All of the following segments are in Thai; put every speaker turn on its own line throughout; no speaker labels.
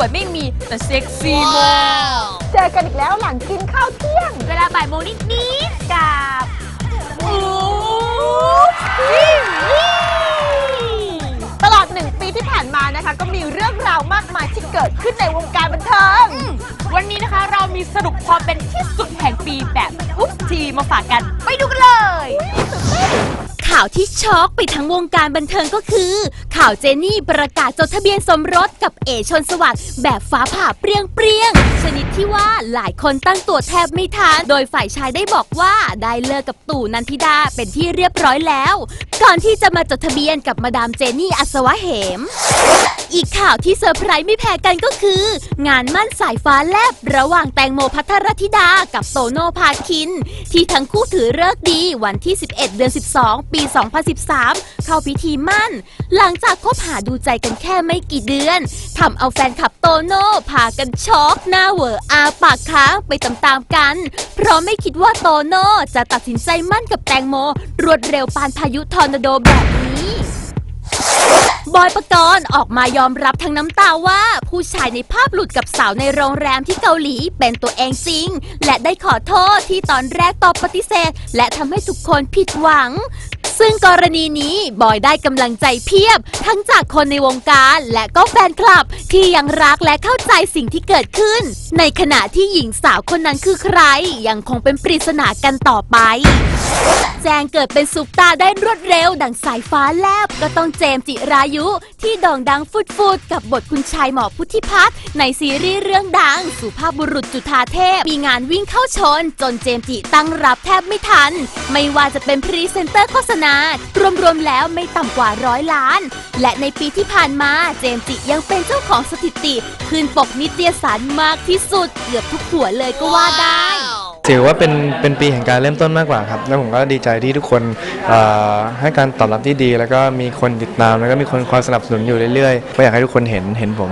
วยไม่มีแต่เซ็กซี่มาก
เจอกันอีกแล้วหลังกินข้าวเที่ยง
เวลาบ่ายโมงนิดนิดๆกับอู๊
ตลอดหนึ่งปีที่ผ่านมานะคะ ก็มีเรื่องราวมากมายที่เกิดขึ้นในวงการบันเทิง
วันนี้นะคะเรามีสรุปความเป็นที่สุดแห่งปีแบบอุ๊บทีมาฝากกัน ไปดูกันเลย ข่าวที่ช็อกไปทั้งวงการบันเทิงก็คือ ข่าวเจนี่ประกาศจดทะเบียนสมรสกับเอชนสวัสด์แบบฟ้าผ่าเปรี้ยงเปรี้ยงๆชนิดที่ว่าหลายคนตั้งตัวแทบไม่ทันโดยฝ่ายชายได้บอกว่าได้เลิกกับตู่นันทิดาเป็นที่เรียบร้อยแล้ว ก่อนที่จะมาจดทะเบียนกับมาดามเจนี่อัศวะเหม อีกข่าวที่เซอร์ไพรส์ไม่แพ้กันก็คือ งานมั่นสายฟ้าแลบระหว่างแตงโมพัทรธิดากับโตโน่พาคิน ที่ทั้งคู่ถือเลิกษ์ดีวันที่ 11 เดือน 12 ปี2013 เข้าพิธีมั่น หลังจากคบหาดูใจกันแค่ไม่กี่เดือนทำเอาแฟนคลับโตโน่พากันช็อกหน้าเหวออาปากค้างไปตามๆกัน เพราะไม่คิดว่าโตโน่จะตัดสินใจมั่นกับแตงโม รวดเร็วปานพายุทอร์นาโดแบบนี้บอยปกรณ์ออกมายอมรับทั้งน้ำตาว่า ผู้ชายในภาพหลุดกับสาวในโรงแรมที่เกาหลีเป็นตัวเองจริง และได้ขอโทษที่ตอนแรกตอบปฏิเสธ และทำให้ทุกคนผิดหวัง ซึ่งกรณีนี้บอยได้กำลังใจเพียบ ทั้งจากคนในวงการและก็แฟนคลับ ที่ยังรักและเข้าใจสิ่งที่เกิดขึ้น ในขณะที่หญิงสาวคนนั้นคือใคร ยังคงเป็นปริศนากันต่อไป แจงเกิดเป็นซุปตาได้รวดเร็ว ดังสายฟ้าแลบก็ต้องเจมส์จิรายุ ที่โด่งดังฟุดๆกับบทคุณชายหมอพุทธิพัฒน์ในซีรีส์เรื่องดัง สุภาพบุรุษจุธาเทพ มีงานวิ่งเข้าชน จนเจมส์จิตั้งรับแทบไม่ทัน ไม่ว่าจะเป็นพรีเซนเตอร์โฆษณารวมๆแล้วไม่ต่ำกว่าร้อยล้าน และในปีที่ผ่านมาเจมส์จิยังเป็นเจ้าของสถิติ ขึ้นปกนิตยสารมากที่สุด เกือบทุกหัวเลยก็ว่าได้
ถือว่าเป็นเป็นปีแห่งการเริ่มต้นมากกว่าครับ แล้วผมก็ดีใจที่ทุกคนเอ่อให้การตอบรับที่ดี แล้วก็มีคนติดตามแล้วก็มีคนคอยสนับสนุนอยู่เรื่อยๆก็อยากให้ทุกคนเห็นเห็นผม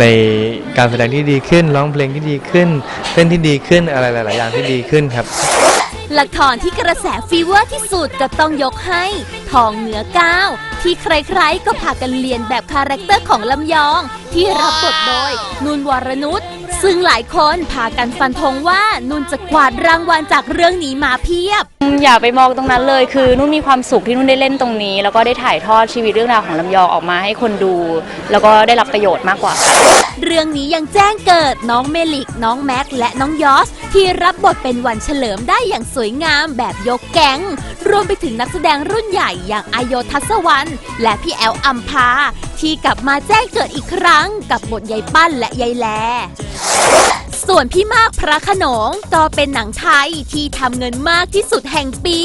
ในการแสดงที่ดีขึ้นร้องเพลงที่ดีขึ้นเต้นที่ดีขึ้นอะไรหลาย ๆ อย่างที่ดีขึ้นครับ
ละครที่กระแสฟีเวอร์ที่สุดก็ต้องยกให้ ทองเหนือก้าวที่ใครๆก็พากันเรียนแบบคาแรคเตอร์ของลำยอง ที่รับบทโดย นุนวรนุชซึ่งหลายคนพากันฟันธงว่านุนจะกวาดรางวัลจากเรื่องนี้มาเพียบ
อย่าไปมองตรงนั้นเลยคือนุ่นมีความสุขที่นุ่นได้เล่นตรงนี้ แล้วก็ได้ถ่ายทอดชีวิตเรื่องราวของลำยองออกมาให้คนดู แล้วก็ได้รับประโยชน์มากกว่า
รื่องนี้ยังแจ้งเกิดน้องเมลิก น้องแม็ก และน้องยอส ที่รับบทเป็นวันเฉลิมได้อย่างสวยงามแบบยกแก๊ง รวมไปถึงนักแสดงรุ่นใหญ่อย่างอโยทัศวรรณและพี่แอลอัมพาที่กลับมาแจ้งเกิดอีกครั้ง กับบทยายปั้นและยายแล ส่วนพี่มากพระโขนงก็เป็นหนังไทยที่ทำเงินมากที่สุดแห่งปี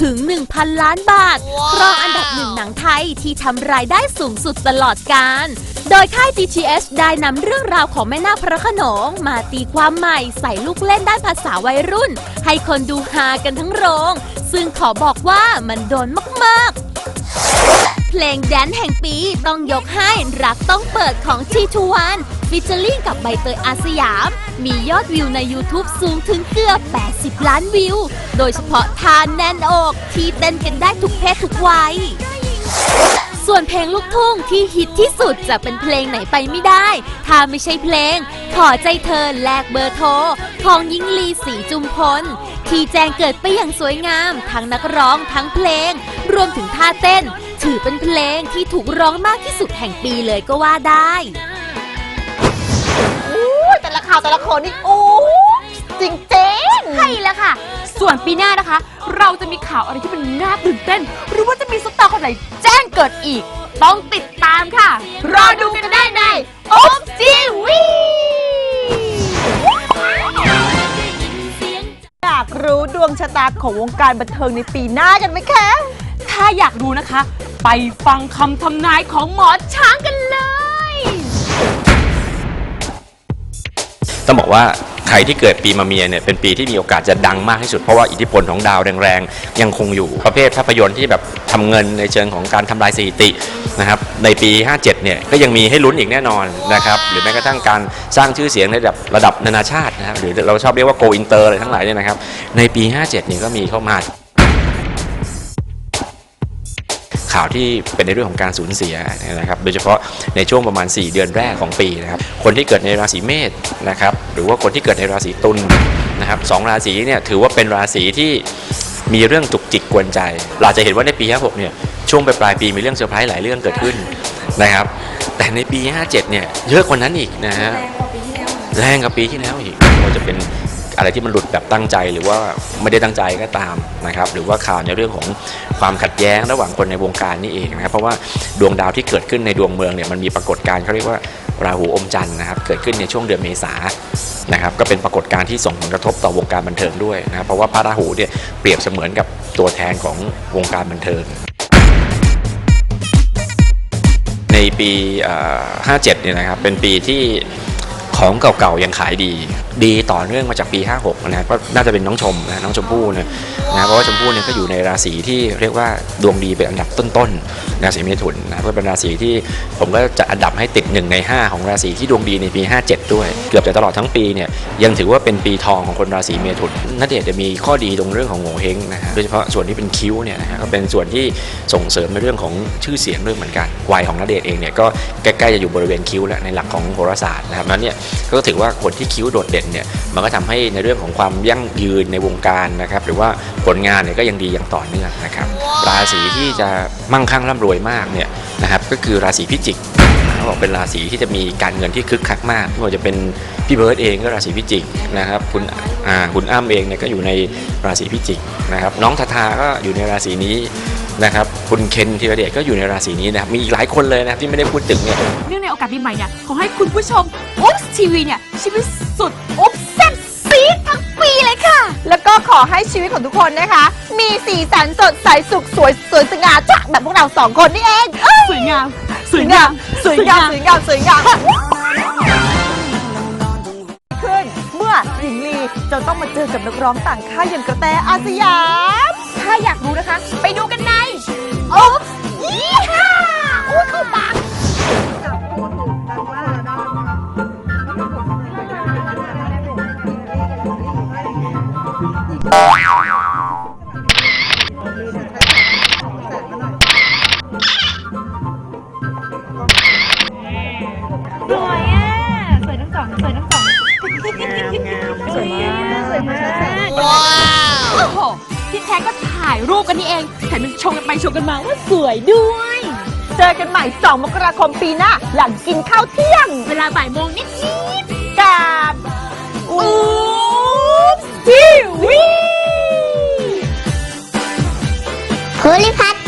ถึง 1,000 ล้านบาทครองอันดับหนึ่งหนังไทยที่ทำรายได้สูงสุดตลอดการโดยค่าย GTH ได้นำเรื่องราวของแม่นาคพระโขนงมาตีความใหม่ใส่ลูกเล่นด้านภาษาวัยรุ่น ให้คนดูฮากันทั้งโรง ซึ่งขอบอกว่ามันโดนมาก ๆ เพลงแดนซ์แห่งปีต้องยกให้รักต้องเปิดของทีทูวันฟิชเชอร์ลิงกับใบเตยอาสยาม มียอดวิวใน YouTube สูงถึงเกือบ 80 ล้านวิว โดยเฉพาะทานแน่นอกที่เต้นกันได้ทุกเพศทุกวัย ส่วนเพลงลูกทุ่งที่ฮิตที่สุดจะเป็นเพลงไหนไปไม่ได้ ถ้าไม่ใช่เพลง ขอใจเธอแลกเบอร์โทรของยิงลีสีจุมพล ที่แจ้งเกิดไปอย่างสวยงาม ทั้งนักร้องทั้งเพลง รวมถึงท่าเต้น ถือเป็นเพลงที่ถูกร้องมากที่สุดแห่งปีเลยก็ว่าได้า
วแต่ละคนนี่โอ้จริงจริงๆ
ใช่แล้วค่ะ ส่วนปีหน้านะคะ เราจะมีข่าวอะไรที่มันน่าตื่นเต้น หรือว่าจะมีซุปตาคนไหนแจ้งเกิดอีก ต้องติดตามค่ะ รอดูกันได้ในอุ๊บทีวี
อยากรู้ดวงชะตาของวงการบันเทิงในปีหน้ากันไหมคะ
ถ้าอยากรู้นะคะ ไปฟังคำทำนายของหมอช้างกัน
ต้องบอกว่าใครที่เกิดปีมะเมียเนี่ยเป็นปีที่มีโอกาสจะดังมากที่สุดเพราะว่าอิทธิพลของดาวแรงๆ ยังคงอยู่ประเภทภาพยนตร์ที่แบบทำเงินในเชิงของการทำลายสถิตินะครับในปี 57 เนี่ยก็ยังมีให้ลุ้นอีกแน่นอนนะครับหรือแม้กระทั่งการสร้างชื่อเสียงในระดับระดับนานาชาตินะครับหรือเราชอบเรียกว่าโกอินเตอร์อะไรทั้งหลายเนี่ยนะครับในปี 57 เนี่ยก็มีเข้ามา ข่าวที่เป็นในเรื่องของการสูญเสียนะครับ โดยเฉพาะในช่วงประมาณ 4 เดือนแรกของปีนะครับ คนที่เกิดในราศีเมษนะครับ หรือว่าคนที่เกิดในราศีตุลนะครับสองราศีเนี่ยถือว่าเป็นราศีที่มีเรื่องจุกจิกกวนใจ เราจะเห็นว่าในปี 56 เนี่ย ช่วงปลายๆปีมีเรื่องเซอร์ไพรส์หลายเรื่องเกิดขึ้นนะครับ แต่ในปี 57 เนี่ยเยอะกว่านั้นอีกนะฮะแรงกว่าปีที่แล้วอีกไม่ว่าจะเป็น อะไรที่มันหลุดแบบตั้งใจหรือว่าไม่ได้ตั้งใจก็ตามนะครับหรือว่าข่าวในเรื่องของความขัดแย้งระหว่างคนในวงการนี่เองนะครับเพราะว่าดวงดาวที่เกิดขึ้นในดวงเมืองเนี่ยมันมีปรากฏการณ์เขาเรียกว่าราหูอมจันทร์นะครับเกิดขึ้นในช่วงเดือนเมษานะครับก็เป็นปรากฏการณ์ที่ส่งผลกระทบต่อวงการบันเทิงด้วยนะครับเพราะว่าพระราหูเนี่ยเปรียบเสมือนกับตัวแทนของวงการบันเทิงในปี 57 เนี่ยนะครับ เป็นปีที่ ของเก่าๆยังขายดี ดีต่อเนื่องมาจากปี 56 นะก็น่าจะเป็นน้องชมนะน้องชมพู่นี่ยนะเพราะว่าชมพู่เนี่ยก็อยู่ในราศีที่เรียกว่าดวงดีเป็นอันดับต้นๆราศีเมถุนนะก็เป็นราศีที่ผมก็จะอันดับให้ติด1ใน 5 ของราศีที่ดวงดีในปี 57 ด้วย เกือบจะตลอดทั้งปีเนี่ยยังถือว่าเป็นปีทองของคนราศีเมถุนนัเดชจะมีข้อดีตรงเรื่องของโงเฮงนะฮะโดยเฉพาะส่วนที่เป็นคิ้วเนี่ยนะฮะก็เป็นส่วนที่ส่งเสริมในเรื่องของชื่อเสียงด้วยเหมือนกันวัยของนเดชเองเนี่ยก็ใกล้ๆจะอยู่บริเวณคิ้วแล้วในหลักของโหราศาสตร์นะครับนั้นเนี่ยก็ถือว่าคนที่คิ้วโดดเด่นเนี่ยมันก็ทำให้ในเรื่องของความยั่งยืนในวงการนะครับหรือว่าผลงานเนี่ยก็ยังดีอย่างต่อเนื่องนะครับราศีที่จะมั่งคั่งร่ำรวยมากเนี่ยนะครับก็คือราศีพิจิกเขาบอกเป็นราศีที่จะมีการเงินที่คึกคักมากไม่ว่าจะเป็นพี่เบิร์ดเองก็ราศีพิจิกนะครับคุณอ่าคุณอ้ำเองเนี่ยก็อยู่ในราศีพิจิกนะครับน้องทาทาก็อยู่ในราศีนี้นะครับคุณเคนธีรเดชก็อยู่ในราศีนี้นะครับมีอีกหลายคนเลยนะครับที่ไม่ได้พูดถึงเนี่ย
เนื่ องในโอกาสปีใหม่เนี่ยขอให้คุณผู้ชมอุ๊บทีวีเนี่ยชีวิตสุดอุ๊บแซ่บซีดทั้งปีเลยค่ะ
แล้วก็ขอให้ชีวิตของทุกคนนะคะ มีสีสันสดใสสุขสวยสวยสง่าจ้ะแบบพวกเราสองคนนี่เองเอ้ย
สวยงาม
สวยงาม สวยงาม สวยงามสวยงามขึ้นเมื่อหญิงลีจะต้องมาเจอกับนักร้องต่างค่ายอย่างกระแตอาสยาม
ถ้าอยากรู้นะคะ ไปดูกันในอุ๊บยี่ห้า
สวยอะ สวยทั้งสองสวยทั้งสองสวยมากสวยมาก
โอ้โหที่แท้ก็ถ่ายรูปกันนี่เองแถมยังชมกันไปชมกันมาว่าสวยด้วย
เจอกันใหม่ 2 มกราคมปีหน้า หลังกินข้าวเที่ยง
เวลาบ่ายโมงนิด
กับ
ๆอุ๊บทีวี
ภูริพัฒน์